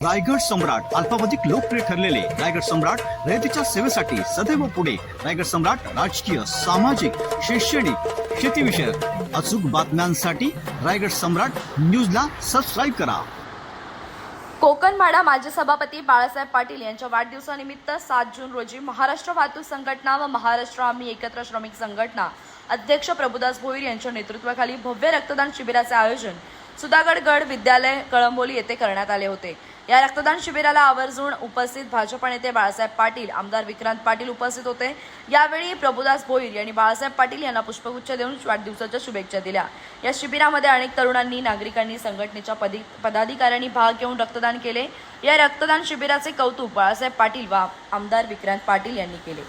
रायगड सम्राट अल्पावधिक लोकप्रिय ठरलेले रायगड सम्राट रयतेच्या सेवेसाठी सदैव पुढे. रायगड सम्राट राजकीय सामाजिक शैक्षणिक शेतीविषयक अचूक बातम्यांसाठी रायगड सम्राट न्यूजला सबस्क्राईब करा. कोकणमाडा माजी सभापती बाळासाहेब पाटील यांच्या वाढदिवसानिमित्त सात जून रोजी महाराष्ट्र वाहतूक संघटना व महाराष्ट्र आम्ही एकत्र श्रमिक संघटना अध्यक्ष प्रभुदास भोईर यांच्या नेतृत्वाखाली भव्य रक्तदान शिबिराचे आयोजन सुधागड गड विद्यालय कळंबोली येथे करण्यात आले होते. या रक्तदान शिबिराला आवर्जून उपस्थित भाजप नेते बाळासाहेब पाटील आमदार विक्रांत पाटील उपस्थित होते. यावेळी प्रभुदास भोईर यांनी बाळासाहेब पाटील यांना पुष्पगुच्छ देऊन वाढदिवसाच्या शुभेच्छा दिल्या. या शिबिरामध्ये अनेक तरुणांनी नागरिकांनी संघटनेच्या पदी पदाधिकाऱ्यांनी भाग घेऊन रक्तदान केले. या रक्तदान शिबिराचे कौतुक बाळासाहेब पाटील व आमदार विक्रांत पाटील यांनी केले.